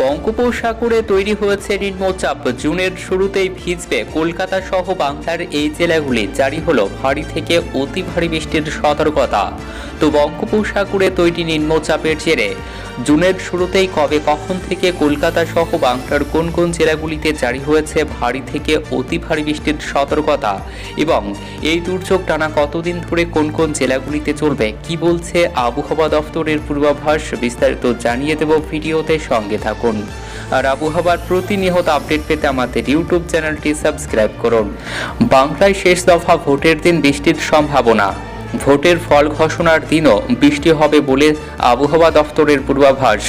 বঙ্গোপসাগরে তৈরি হয়েছে নিম্নচাপ। জুনের শুরুতেই ভিজবে কলকাতা সহ বাংলার এই জেলাগুলি, জারি হলো ভারী থেকে অতি ভারী বৃষ্টির সতর্কতা। তো বঙ্গোপসাগরে তৈরি নিম্নচাপের জেরে জুনের শুরুতেই কবে কখন থেকে কলকাতা সহ বাংলার কোন কোন জেলাগুলিতে জারি হয়েছে ভারী থেকে অতি ভারী বৃষ্টির সতর্কতা এবং এই দুর্যোগ টানা কতদিন ধরে কোন কোন জেলাগুলিতে চলবে, কি বলছে আবহাওয়া দফতরের পূর্বাভাস বিস্তারিত জানিয়ে দেব ভিডিওতে সঙ্গে থাকুন। আর আবহাওয়ার প্রতিনিয়ত আপডেট পেতে আমাদের ইউটিউব চ্যানেলটি সাবস্ক্রাইব করুন। বাংলায় শেষ দফা ভোটের দিন বৃষ্টির সম্ভাবনা। ভোটের ফল ঘোষণার দিনও বৃষ্টি হবে বলে আবহাওয়া দফতরের পূর্বাভাস।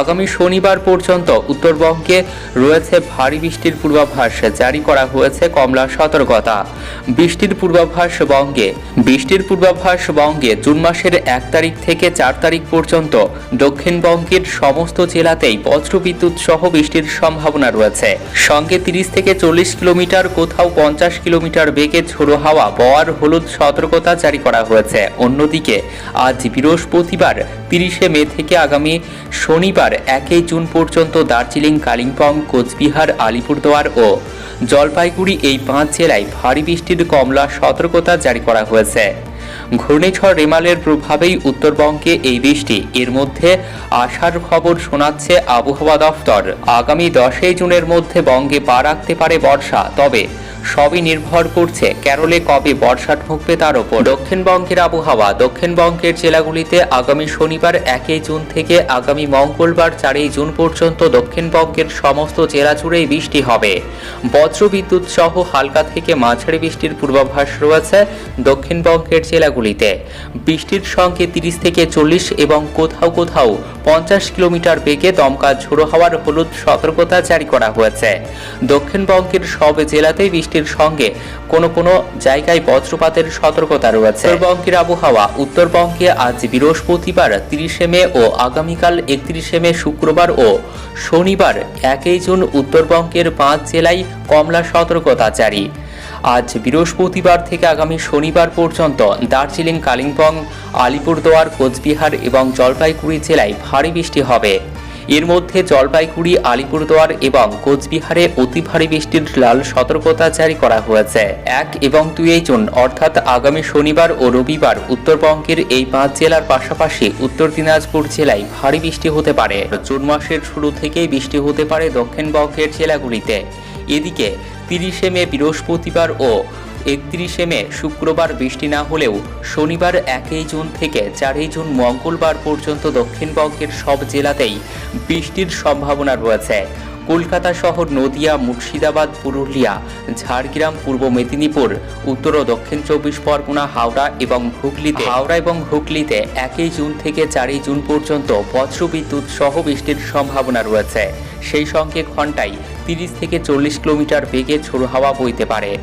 আগামী শনিবার পর্যন্ত উত্তরবঙ্গে রয়েছে ভারী বৃষ্টির পূর্বাভাস জারি করা হয়েছে কমলা সতর্কতা। বৃষ্টির পূর্বাভাস বঙ্গে। বৃষ্টির পূর্বাভাস বঙ্গে জুন মাসের এক তারিখ থেকে চার তারিখ পর্যন্ত দক্ষিণবঙ্গের সমস্ত জেলাতেই বজ্রবিদ্যুৎ সহ বৃষ্টির সম্ভাবনা রয়েছে। সঙ্গে তিরিশ থেকে চল্লিশ কিলোমিটার, কোথাও পঞ্চাশ কিলোমিটার বেগে ঝোড়ো হাওয়া বওয়ার হলুদ সতর্কতা জারি করা হয়েছে। অন্যদিকে, আজ বৃহস্পতিবার, তিরিশে মে থেকে আগামী শনিবার একই জুন পর্যন্ত দার্জিলিং, কালিম্পং, কোচবিহার, আলিপুরদুয়ার ও জলপাইগুড়ি এই পাঁচ জেলায় ভারী বৃষ্টির কমলা সতর্কতা জারি করা হয়েছে। ঘূর্ণিঝড় রেমালের প্রভাবেই উত্তরবঙ্গে এই বৃষ্টি। এর মধ্যে আসার খবর শোনাচ্ছে আবহাওয়া দফতর আগামী দশই জুনের মধ্যে বঙ্গে পা রাখতে পারে বর্ষা। তবে সবই নির্ভর করছে কেরলে কবে বর্ষা ঢুকবে তার ওপর দক্ষিণবঙ্গের আবহাওয়া, দক্ষিণবঙ্গের জেলাগুলিতে আগামী শনিবার একই জুন থেকে আগামী মঙ্গলবার চারই জুন পর্যন্ত দক্ষিণবঙ্গের সমস্ত জেলা জুড়েই বৃষ্টি হবে। বজ্রবিদ্যুৎ সহ হালকা থেকে মাঝারি বৃষ্টির পূর্বাভাস রয়েছে দক্ষিণবঙ্গের জেলাগুলিতে। বৃষ্টির সঙ্গে তিরিশ থেকে চল্লিশ এবং কোথাও কোথাও পঞ্চাশ কিলোমিটার বেগে দমকা ঝোড়ো হওয়ার হলুদ সতর্কতা জারি করা হয়েছে। দক্ষিণবঙ্গের সব জেলাতেই বৃষ্টির সঙ্গে কোনো কোনো জায়গায় বজ্রপাতের সতর্কতা রয়েছে। উত্তরবঙ্গের আবহাওয়া, উত্তরবঙ্গে আজ বৃহস্পতিবার তিরিশে মে ও আগামীকাল একত্রিশে মে শুক্রবার ও শনিবার একই জুন উত্তরবঙ্গের পাঁচ জেলায় কমলা সতর্কতা জারি। আজ বৃহস্পতিবার থেকে আগামী শনিবার পর্যন্ত দার্জিলিং, কালিম্পং, আলিপুরদুয়ার, কোচবিহার এবং জলপাইগুড়ি জেলায় ভারী বৃষ্টি হবে। এর মধ্যে জলপাইগুড়ি, আলিপুরদুয়ার এবং কোচবিহারে অতি ভারী বৃষ্টির লাল সতর্কতা জারি করা হয়েছে। এক এবং দুই জুন, অর্থাৎ আগামী শনিবার ও রবিবার উত্তরবঙ্গের এই পাঁচ জেলার পাশাপাশি উত্তর দিনাজপুর জেলায় ভারী বৃষ্টি হতে পারে। জুন মাসের শুরু থেকেই বৃষ্টি হতে পারে দক্ষিণবঙ্গের জেলাগুলিতে। এদিকে তিরিশে মে, বৃহস্পতিবার ও একত্রিশে মে, শুক্রবার বৃষ্টি না হলেও শনিবার একই জুন থেকে চারই জুন মঙ্গলবার পর্যন্ত দক্ষিণবঙ্গের সব জেলাতেই বৃষ্টির সম্ভাবনা রয়েছে। কলকাতা শহর, নদিয়া, মুর্শিদাবাদ, পুরুলিয়া, ঝাড়গ্রাম, পূর্ব মেদিনীপুর, উত্তর ও দক্ষিণ চব্বিশ পরগনা, হাওড়া এবং হুগলিতে হাওড়া এবং হুগলিতে একই জুন থেকে চারই জুন পর্যন্ত বজ্রবিদ্যুৎ সহ বৃষ্টির সম্ভাবনা রয়েছে। সেই সঙ্গে ঘন্টায় তিরিশ থেকে চল্লিশ কিলোমিটার বেগে ঝোড়ো হাওয়া বইতে পারে।